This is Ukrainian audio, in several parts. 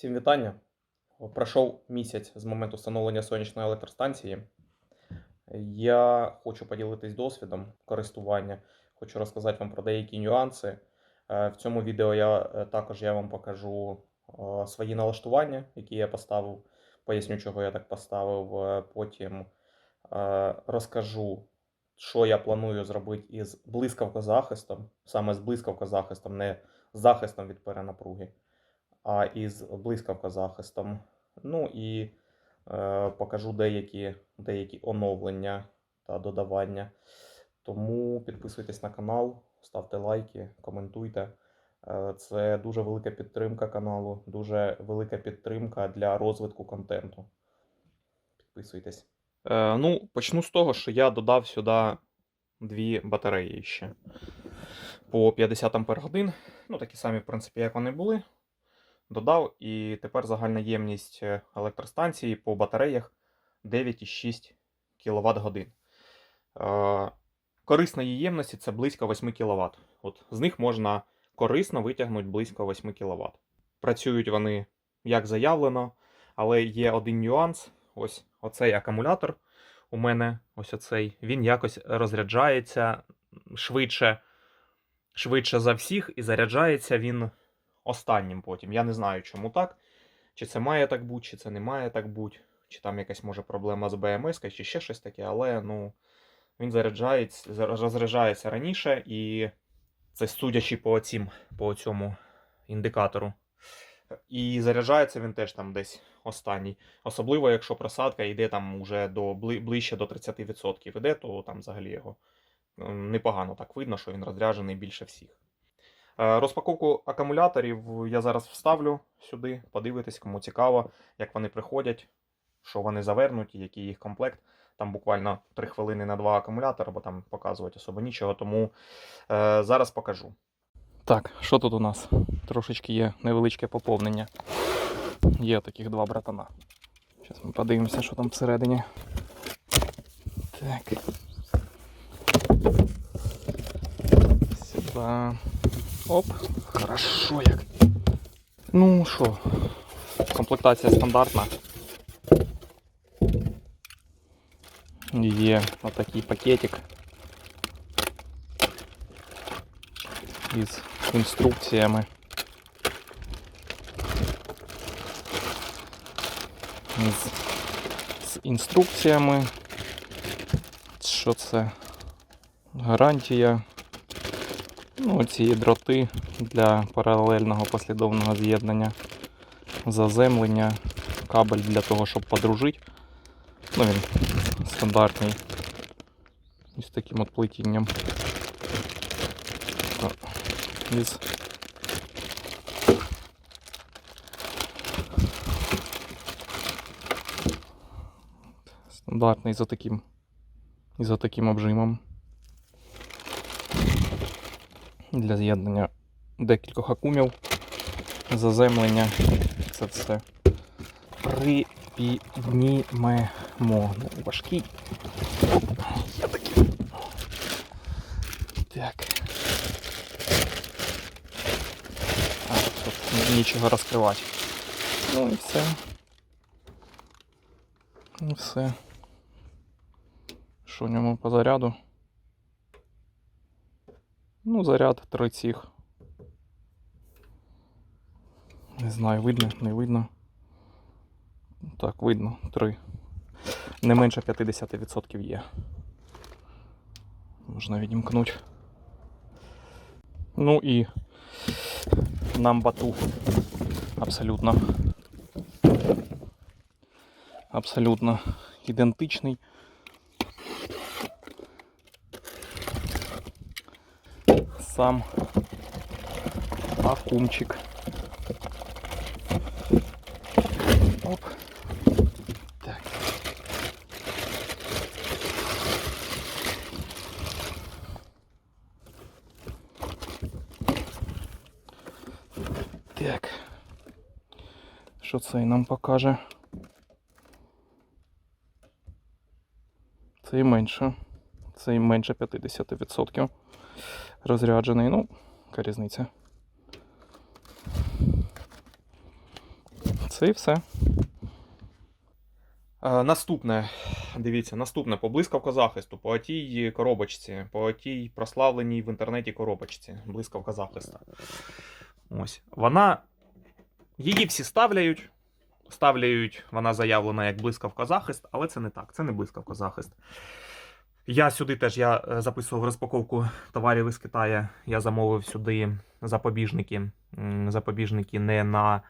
Всім вітання. Пройшов місяць з моменту встановлення сонячної електростанції. Я хочу поділитись досвідом користування, хочу розказати вам про деякі нюанси. Е, В цьому відео я е, також я вам покажу е, свої налаштування, які я поставив. Поясню, чого я так поставив. Потім розкажу, що я планую зробити із блискавкозахистом, саме з блискавкозахистом, не захистом від перенапруги а із блискавкозахистом. Ну і е, покажу деякі, деякі оновлення та додавання. Тому підписуйтесь на канал, ставте лайки, коментуйте. Е, Це дуже велика підтримка каналу, дуже велика підтримка для розвитку контенту. Підписуйтесь. Е, ну, почну з того, що я додав сюди дві батареї ще по 50 Ампер годин. Ну, такі самі, в принципі, як вони були додав, і тепер загальна ємність е, електростанції по батареях 9,6 кВт годин. Е, Корисна її ємності це близько 8 кВт. От з них можна корисно витягнути близько 8 кВт. Працюють вони як заявлено, але є один нюанс. Ось оцей акумулятор у мене, ось оцей, він якось розряджається швидше, швидше за всіх, і заряджається він останнім потім. Я не знаю, чому так. Чи це має так бути, чи це не має так бути, чи там якась може проблема з БМС, чи ще щось таке, але ну, він заряджається, розряджається раніше, і це судячи по цим, по цьому індикатору. І заряджається він теж там десь останній. Особливо, якщо просадка йде там уже до ближче до 30% іде, то там взагалі його непогано так видно, що він розряджений більше всіх. Е, Розпаковку акумуляторів я зараз вставлю сюди, подивитись, кому цікаво, як вони приходять, що вони завернуті, який їх комплект. Там буквально 3 хвилини на два акумулятори, бо там показувати особо нічого, тому е, зараз покажу. Так, що тут у нас? Трошечки є невеличке поповнення. Є таких два братана. Зараз ми подивимося, що там всередині. Так. Сюди. Оп, хорошо як. Ну що, комплектація стандартна. Є отакий пакетик із інструкціями. Із, з інструкціями. Що це? Гарантія. Ну, ці дроти для паралельного послідовного з'єднання, заземлення, кабель для того, щоб подружити. Ну, він стандартний. Із таким от плетінням. Із стандартний за таким, за таким обжимом для з'єднання декількох акумів, заземлення. Це все припіднімемо. Ну, важкий. Я такий. Так. А, тут нічого розкривати. Ну і все. І все. Що в ньому по заряду? Ну, заряд три цих. Не знаю, видно, не видно. Так, видно, три. Не менше 50% є. Можна відімкнути. Ну і нам бату. Абсолютно. Абсолютно ідентичний. Сам акумчик. Оп. Так. Так. Що цей нам покаже? Цей менше. Цей менше 50% розряджений. Ну, яка різниця. Це і все. Е, Наступне, дивіться, наступне по блискавка захисту, по тій коробочці, по тій прославленій в інтернеті коробочці. Блискавка захисту. Ось. Вона. Її всі ставляють. Ставляють, вона заявлена як блискавка захист, але це не так, це не блискавка захист. Я сюди теж я е, записував розпаковку товарів із Китаю. Я замовив сюди запобіжники. Запобіжники не на,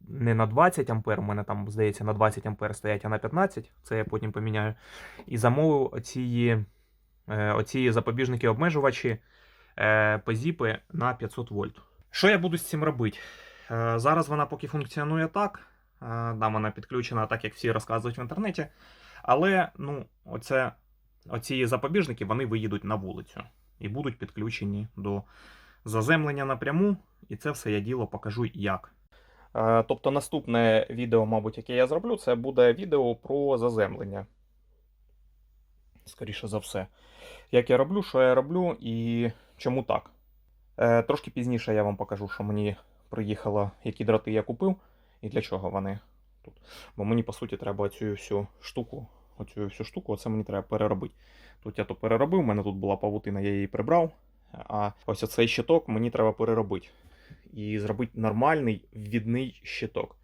не на 20 ампер, у мене там, здається, на 20 ампер стоять, а на 15. Це я потім поміняю. І замовив оці, е, оці запобіжники обмежувачі е, позіпи на 500 вольт. Що я буду з цим робити? Зараз вона поки функціонує так. Да, вона підключена, так як всі розказують в інтернеті. Але ну, оце, оці запобіжники вони виїдуть на вулицю і будуть підключені до заземлення напряму. І це все я діло покажу як. Е, Тобто наступне відео, мабуть, яке я зроблю, це буде відео про заземлення. Скоріше за все. Як я роблю, що я роблю і чому так. Е, Трошки пізніше я вам покажу, що мені приїхало, які дроти я купив і для чого вони тут. Бо мені, по суті, треба цю всю штуку, оцю всю штуку, оце мені треба переробити. Тут я то переробив, у мене тут була павутина, я її прибрав. А ось оцей щиток мені треба переробити. І зробити нормальний відний щиток.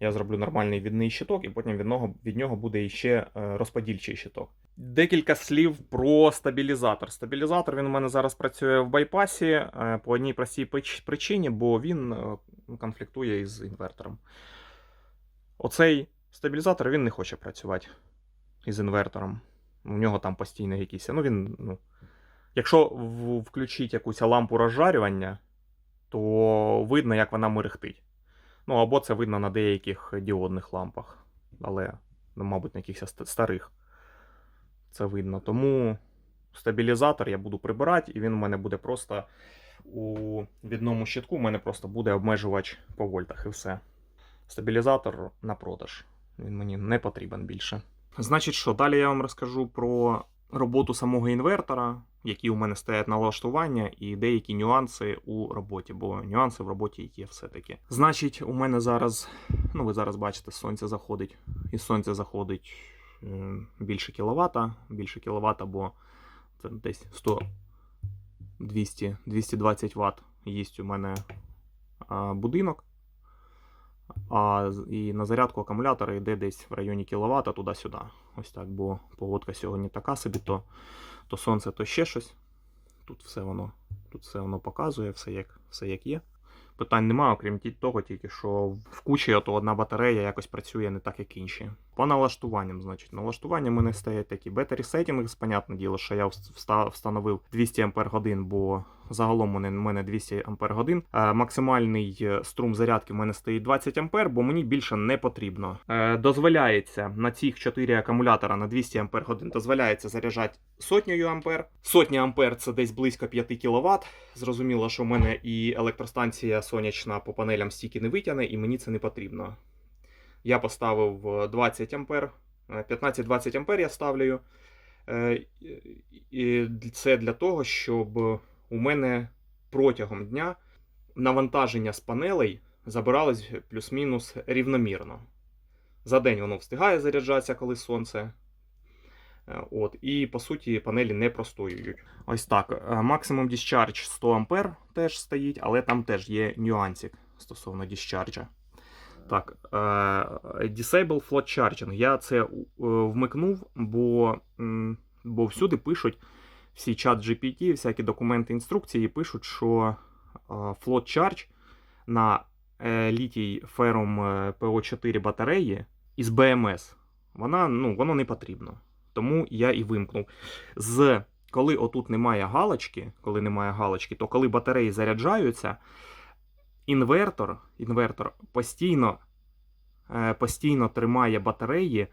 Я зроблю нормальний відний щиток, і потім від нього, від нього буде іще е, розподільчий щиток. Декілька слів про стабілізатор. Стабілізатор він у мене зараз працює в байпасі е, по одній простій причині, бо він е, конфліктує із інвертором. Оцей стабілізатор він не хоче працювати із інвертором. У нього там постійно якісь. Ну, він, ну, якщо в- включити якусь лампу розжарювання, то видно, як вона мерехтить. Ну, або це видно на деяких діодних лампах, але, ну, мабуть, на якихось старих. Це видно. Тому стабілізатор я буду прибирати, і він у мене буде просто у відному щитку. У мене просто буде обмежувач по вольтах і все. Стабілізатор на продаж. Він мені не потрібен більше. Значить, що далі я вам розкажу про роботу самого інвертора, які у мене стоять налаштування, і деякі нюанси у роботі, бо нюанси в роботі є все-таки. Значить, у мене зараз, ну ви зараз бачите, сонце заходить, і сонце заходить більше кіловата, більше кіловата, бо це десь 100 200 220 Вт їсть у мене будинок. А і на зарядку акумулятора йде десь в районі кіловата туди-сюди. Ось так, бо погодка сьогодні така собі, то, то сонце, то ще щось. Тут все воно, тут все воно показує, все як, все як є. Питань немає, окрім того, тільки що в кучі ото одна батарея якось працює не так, як інші. По налаштуванням, значить, налаштування мене стоять такі battery settings, понятне діло, що я встановив 200 Ах, бо загалом у мене- 200 Ах. Е, Максимальний е, струм зарядки в мене стоїть 20 А, бо мені більше не потрібно. Е, Дозволяється на цих 4 акумулятора на 200 Ах дозволяється заряджати сотнею ампер. Сотня ампер це десь близько 5 кВт. Зрозуміло, що в мене і електростанція сонячна по панелям стільки не витягне, і мені це не потрібно. Я поставив е, 20 ампер, е, 15-20 ампер я ставлю. Е, І це для того, щоб у мене протягом дня навантаження з панелей забиралось плюс-мінус рівномірно. За день воно встигає заряджатися, коли сонце. Е, От, і по суті панелі не простоюють. Ось так. е, Максимум discharge 100 ампер теж стоїть, але там теж є нюансик стосовно discharge. Так, е, Disable Float Charging. Я це е, вмикнув, бо, бо всюди пишуть всі чат GPT, всякі документи інструкції пишуть, що е, Float Charge на літій ферум PO4 батареї із BMS, вона, ну, воно не потрібно. Тому я і вимкнув. З, коли отут немає галочки, коли немає галочки, то коли батареї заряджаються, інвертор, інвертор постійно, е, постійно тримає батареї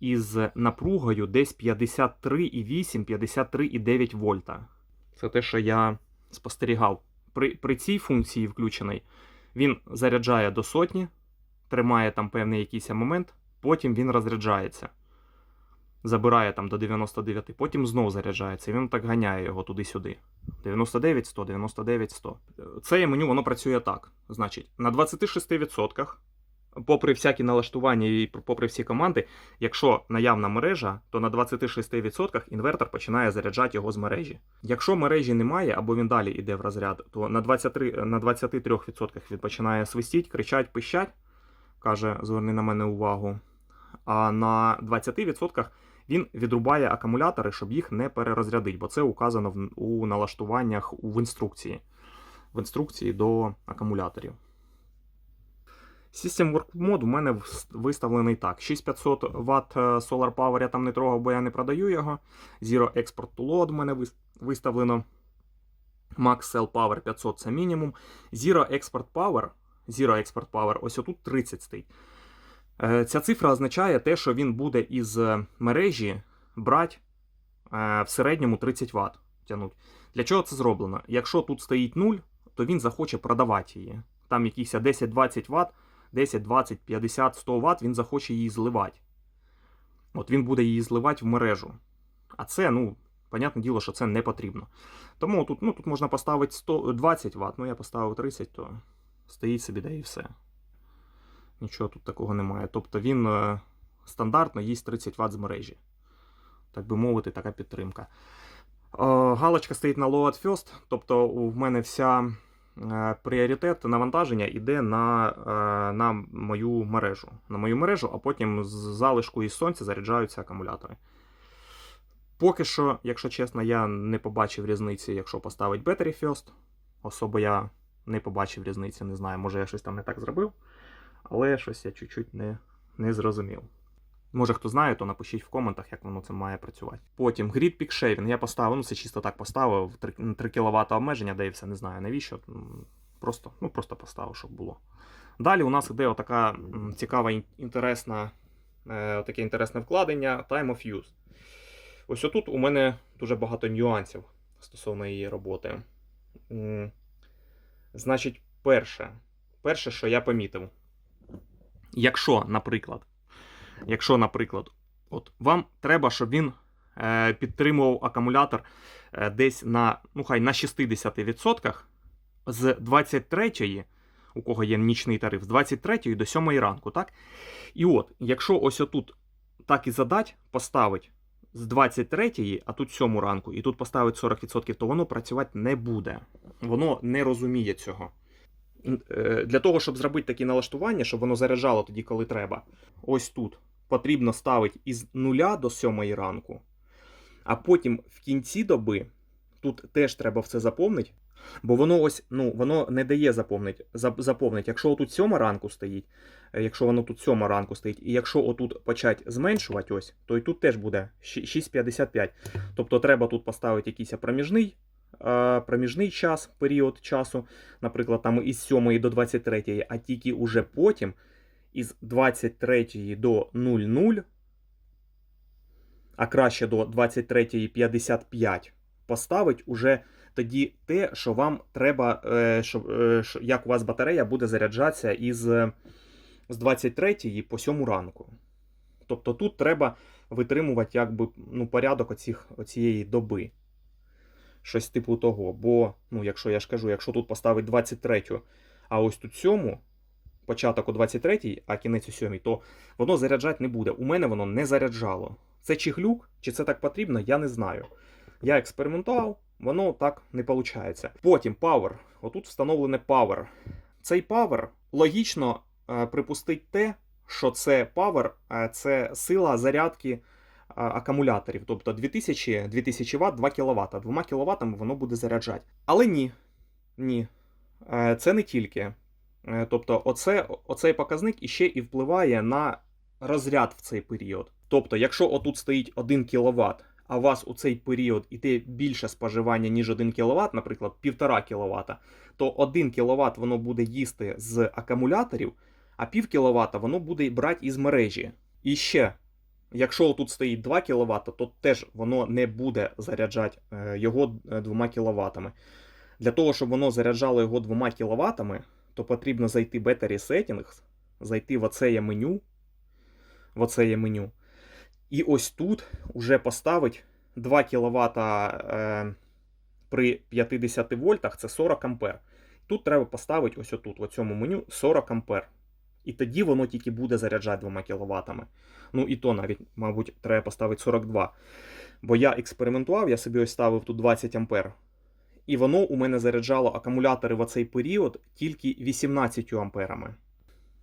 із напругою десь 53,8-53,9 вольта. Це те, що я спостерігав. При, при цій функції включений, він заряджає до сотні, тримає там певний якийсь момент, потім він розряджається. Забирає там до 99, потім знов заряджається. І він так ганяє його туди-сюди. 99, 100, 99, 100. Це меню воно працює так. Значить, на 26% попри всякі налаштування і попри всі команди, якщо наявна мережа, то на 26% інвертор починає заряджати його з мережі. Якщо мережі немає або він далі йде в розряд, то на 23, на 23% він починає свистіть, кричать, пищать, каже, зверни на мене увагу. А на 20% він відрубає акумулятори, щоб їх не перерозрядити, бо це указано в, у налаштуваннях в інструкції. В інструкції до акумуляторів. System Work Mode у мене виставлений так. 6500 Вт е, Solar Power я там не трогав, бо я не продаю його. Zero Export to Load у мене виставлено. Max Cell Power 500 це мінімум. Zero Export Power, Zero Export Power, ось отут 30 стоїть. Е, Ця цифра означає те, що він буде із е, мережі брати е, в середньому 30 Вт тягнуть. Для чого це зроблено? Якщо тут стоїть 0, то він захоче продавати її. Там якісь 10-20 Вт, 10, 20, 50, 100 Вт, він захоче її зливати. От він буде її зливати в мережу. А це, ну, понятне діло, що це не потрібно. Тому тут, ну, тут можна поставити 100, 20 Вт, ну я поставив 30, то стоїть собі, да і все. Нічого тут такого немає. Тобто він е, стандартно їсть 30 Вт з мережі. Так би мовити, така підтримка. Е, галочка стоїть на Load First, тобто в мене вся е, пріоритет навантаження йде на, на мою мережу. На мою мережу, а потім з залишку із сонця заряджаються акумулятори. Поки що, якщо чесно, я не побачив різниці, якщо поставить Battery First. Особо я не побачив різниці, не знаю, може я щось там не так зробив, але щось я чуть-чуть не, не зрозумів. Може хто знає, то напишіть в коментах, як воно це має працювати. Потім Grid Peak Shaving я поставив, ну це чисто так поставив, 3, 3 кВт обмеження, де і все не знаю навіщо. Просто, ну, просто поставив, щоб було. Далі у нас іде отака цікава, інтересна, е, таке інтересне вкладення Time of Use. Ось отут у мене дуже багато нюансів стосовно її роботи. Значить, перше, перше, що я помітив, якщо, наприклад, якщо, наприклад, от вам треба, щоб він е, підтримував акумулятор е, десь на, ну хай на 60% з 23-ї, у кого є нічний тариф, з 23 до 7 ранку, так? І от, якщо ось отут так і задать, поставить з 23, а тут 7 ранку, і тут поставить 40%, то воно працювати не буде. Воно не розуміє цього. Е, Для того, щоб зробити такі налаштування, щоб воно заряджало тоді, коли треба, ось тут потрібно ставити із 0 до 7 ранку, а потім в кінці доби тут теж треба все заповнити. Бо воно ось, ну, воно не дає заповнити. заповнити. Якщо отут 7 ранку стоїть, е, якщо воно тут 7 ранку стоїть, і якщо отут почати зменшувати ось, то і тут теж буде щ- 6,55. Тобто треба тут поставити якийсь проміжний, проміжний час, період часу, наприклад, там із 7 до 23, а тільки уже потім із 23 до 00, а краще до 23.55 поставить уже тоді те, що вам треба, е, е, що- як у вас батарея буде заряджатися із е, з 23 по 7 ранку. Тобто тут треба витримувати якби, ну, порядок оцих, оцієї доби. Щось типу того. Бо, ну, якщо я ж кажу, якщо тут поставить 23, а ось тут 7, початок у 23, а кінець у 7, то воно заряджати не буде. У мене воно не заряджало. Це чи глюк, чи це так потрібно, я не знаю. Я експериментував, воно так не виходить. Потім Power. Отут встановлене Power. Цей Power логічно е, припустить те, що це Power е, це сила зарядки акумуляторів. Тобто 2000, 2000 Вт, 2 кВт. 2 кВт воно буде заряджати. Але ні. Ні. Е, Це не тільки. Е, Тобто, оце, оцей показник іще і впливає на розряд в цей період. Тобто, якщо отут стоїть 1 кВт, а у вас у цей період іде більше споживання, ніж 1 кВт, наприклад, 1,5 кВт, то 1 кВт воно буде їсти з акумуляторів, а пів кВт воно буде брати із мережі. І ще, якщо тут стоїть 2 кВт, то теж воно не буде заряджати е, його 2 кВт. Для того, щоб воно заряджало його 2 кВт, то потрібно зайти в Battery Settings, зайти в оце меню, в оце меню. І ось тут вже поставить 2 кВт е, при 50 вольтах, це 40 ампер. Тут треба поставити ось отут, в цьому меню 40 ампер. І тоді воно тільки буде заряджати 2 кВт. Ну і то навіть, мабуть, треба поставити 42. Бо я експериментував, я собі ось ставив тут 20 ампер. І воно у мене заряджало акумулятори в цей період тільки 18 амперами.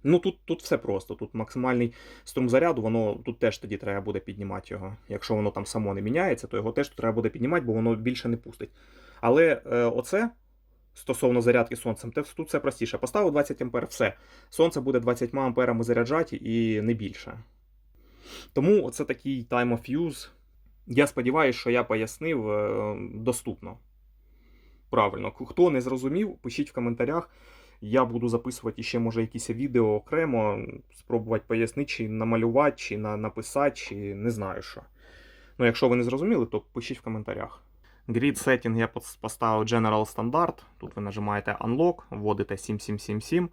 Ну тут, тут все просто. Тут максимальний струм заряду, воно тут теж тоді треба буде піднімати його. Якщо воно там само не міняється, то його теж треба буде піднімати, бо воно більше не пустить. Але е, оце стосовно зарядки сонцем, тут все простіше. Поставив 20 ампер, все. Сонце буде 20 амперами заряджати і не більше. Тому це такий time of use. Я сподіваюся, що я пояснив е, доступно. Правильно, хто не зрозумів, пишіть в коментарях. Я буду записувати ще, може, якісь відео окремо, спробувати пояснити, чи намалювати, чи на, написати, чи не знаю що. Ну, якщо ви не зрозуміли, то пишіть в коментарях. Grid setting я поставив General Standard. Тут ви нажимаєте Unlock, вводите 7777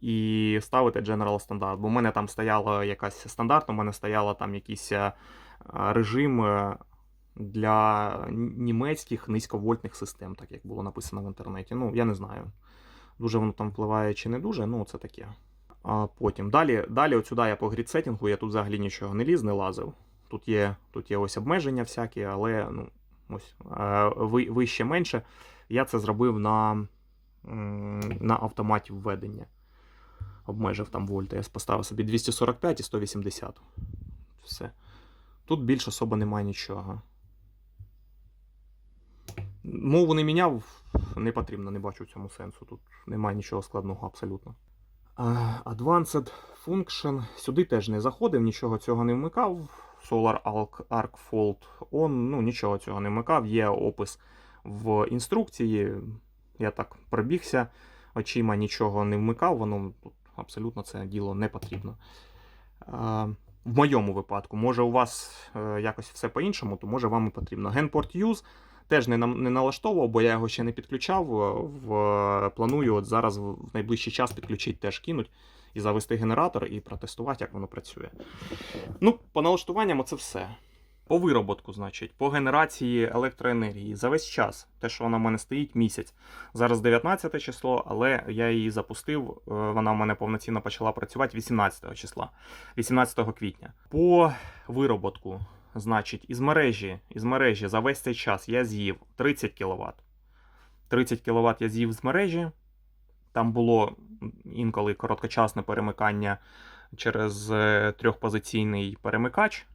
і ставите General Standard. Бо в мене там стояла якась стандарт, у мене стояло там якийсь е, режим е, для німецьких низьковольтних систем, так як було написано в інтернеті. Ну, я не знаю. Дуже воно там впливає чи не дуже, ну це таке. А потім далі, далі сюди я по грідсетінгу, я тут взагалі нічого не ліз, не лазив. Тут є, тут є ось обмеження всякі, але ну, ось, е, вище менше. Я це зробив на, на автоматі введення. Обмежив там вольти. Я поставив собі 245 і 180. Все. Тут більш особо немає нічого. Мову не міняв, не потрібно, не бачу в цьому сенсу. Тут немає нічого складного абсолютно. А, Advanced Function. Сюди теж не заходив, нічого цього не вмикав. Solar Arc, Fault On, ну нічого цього не вмикав. Є опис в інструкції. Я так пробігся очима, нічого не вмикав, воно тут абсолютно це діло не потрібно. В моєму випадку, може, у вас е, якось все по-іншому, то може вам і потрібно. Genport Use теж не, не налаштовував, бо я його ще не підключав. е, В, планую от зараз в найближчий час підключити теж кинуть і завести генератор і протестувати, як воно працює. Ну, по налаштуванням це все. По вироботку, значить, по генерації електроенергії за весь час, те, що вона в мене стоїть місяць. Зараз 19 число, але я її запустив. е, Вона в мене повноцінно почала працювати 18 числа, 18 квітня. По вироботку, значить, із мережі, із мережі за весь цей час я з'їв 30 кВт. 30 кВт я з'їв з мережі. Там було інколи короткочасне перемикання через е, трьохпозиційний перемикач.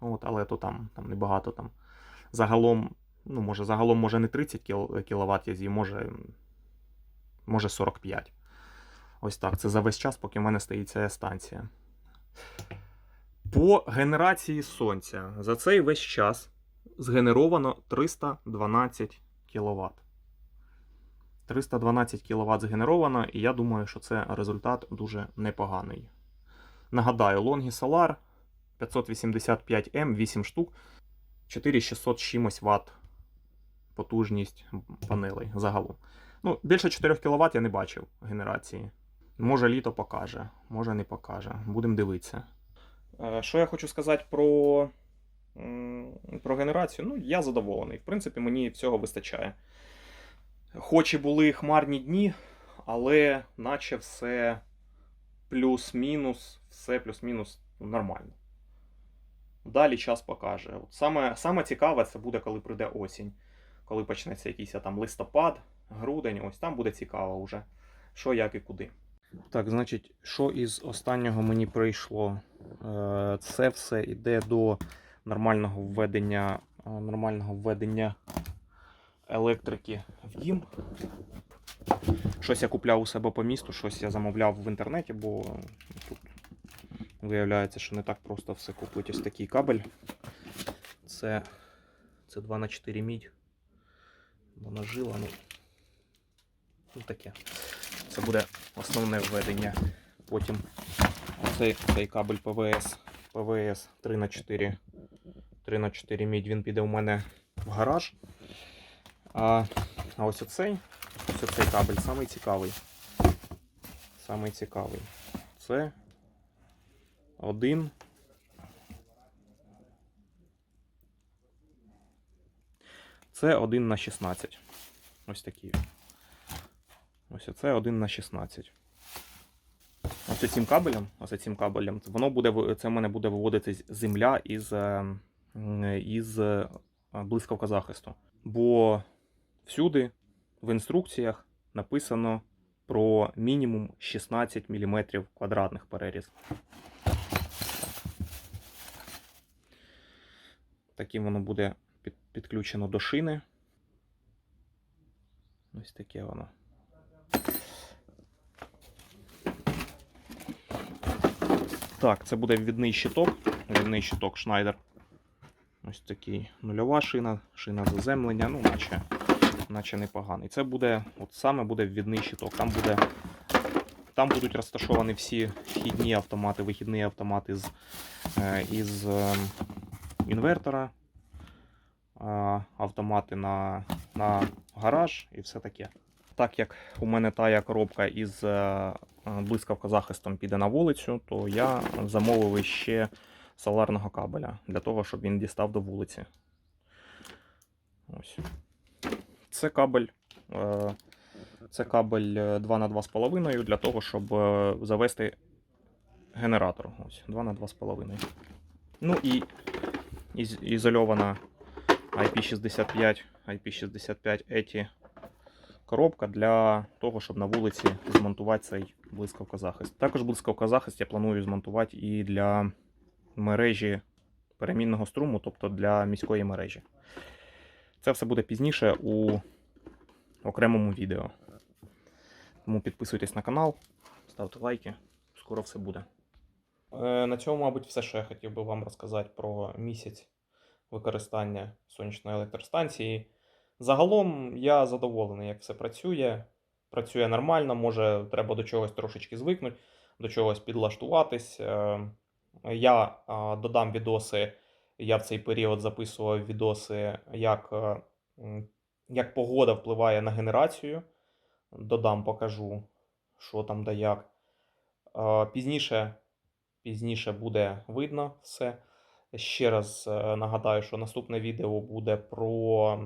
От, але то там, там небагато там. Загалом, ну, може, загалом, може, не 30 кВт я з'їв, може, може 45. Ось так. Це за весь час, поки в мене стоїть ця станція. По генерації сонця за цей весь час згенеровано 312 кВт. 312 кВт згенеровано, і я думаю, що це результат дуже непоганий. Нагадаю, Longi Solar 585М, 8 штук, 4600 з чимось Вт потужність панелей загалом. Ну, більше 4 кВт я не бачив генерації. Може, літо покаже, може не покаже. Будемо дивитися. Е, Що я хочу сказати про, про генерацію? Ну, я задоволений. В принципі, мені всього вистачає. Хоч і були хмарні дні, але наче все плюс-мінус, все плюс-мінус нормально. Далі час покаже. От саме, саме цікаве це буде, коли прийде осінь. Коли почнеться якийсь там листопад, грудень, ось там буде цікаво вже, що, як і куди. Так, значить, що із останнього мені прийшло? Е, Це все йде до нормального введення, е, нормального введення електрики в дім. Щось я купляв у себе по місту, щось я замовляв в інтернеті, бо тут виявляється, що не так просто все купити. Ось такий кабель. Це, це 2 на 4 мідь. Вона жила, ну, ну таке. Це буде основне введення. Потім оцей, цей кабель ПВС. ПВС 3 на 4 3 на 4 мідь, він піде у мене в гараж. А, а ось оцей, ось оцей кабель самий цікавий. Самий цікавий. Це один. Це 1 на 16. Ось такий. Ось оце 1 на 16. Оце цим кабелем, оце цим кабелем, воно буде це в мене буде виводитись земля із, е, із е, блискавка захисту. Бо всюди в інструкціях написано про мінімум 16 мм квадратних переріз. Таким воно буде підключено до шини. Ось таке воно. Так, це буде відний щиток. Відний щиток Schneider. Ось такий нульова шина, шина заземлення, ну, наче, наче непоганий. Це буде, от саме буде відний щиток. Там буде. Там будуть розташовані всі вхідні автомати, вихідні автомати з, е, із е, інвертора, е, автомати на, на гараж і все таке. Так як у мене тая коробка із блискавка захистом піде на вулицю, то я замовив ще соларного кабеля для того, щоб він дістав до вулиці. Ось. Це кабель. е, Це кабель е, 2 на 2,5 для того, щоб е, завести генератор. Ось, 2 на 2,5. Ну і ізольована IP65, IP65 ETI коробка для того, щоб на вулиці змонтувати цей блискавкозахист. Також блискавкозахист я планую змонтувати і для мережі перемінного струму, тобто для міської мережі. Це все буде пізніше у окремому відео. Тому підписуйтесь на канал, ставте лайки. Скоро все буде. Е, На цьому, мабуть, все, що я хотів би вам розказати про місяць використання сонячної електростанції. Загалом я задоволений, як все працює. Працює нормально, може, треба до чогось трошечки звикнути, до чогось підлаштуватись. Е, Я додам відоси. Я в цей період записував відоси, як, е, як погода впливає на генерацію. Додам, покажу, що там да як. Е, Пізніше, пізніше буде видно все. Ще раз е, нагадаю, що наступне відео буде про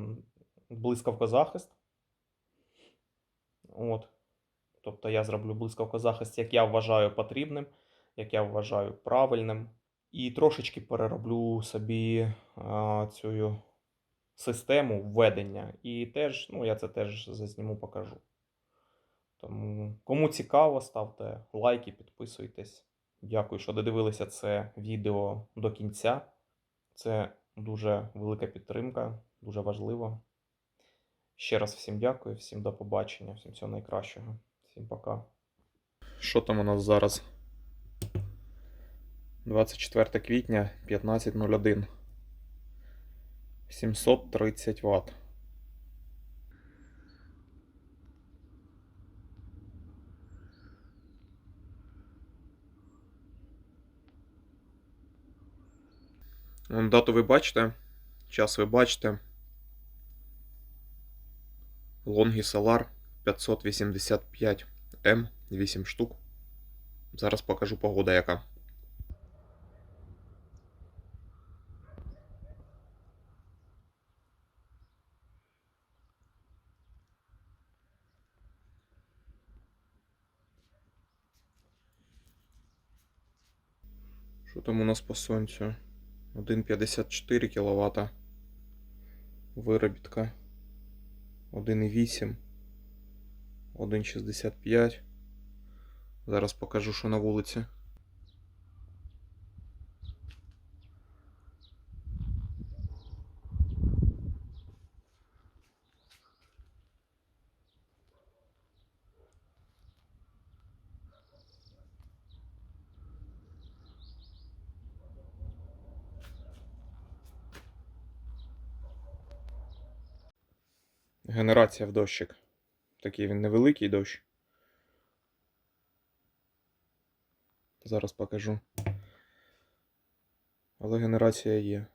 блискавкозахист. От. Тобто я зроблю блискавкозахист, як я вважаю потрібним, як я вважаю правильним. І трошечки перероблю собі цю систему введення. І теж, ну, я це теж зазніму, покажу. Тому, кому цікаво, ставте лайки, підписуйтесь. Дякую, що додивилися це відео до кінця. Це дуже велика підтримка, дуже важливо. Ще раз всім дякую, всім до побачення, всім всього найкращого. Всім пока. Що там у нас зараз? 24 квітня 15.01. 730 Вт. Дату ви бачите, час ви бачите. Longi Solar 585M 8 штук. Зараз покажу погода яка. Що там у нас по сонцю? 1,54 кВт. Виробітка. 1,8. 1,65. Зараз покажу, що на вулиці. Генерація в дощик. Такий він невеликий дощ. Зараз покажу. Але генерація є.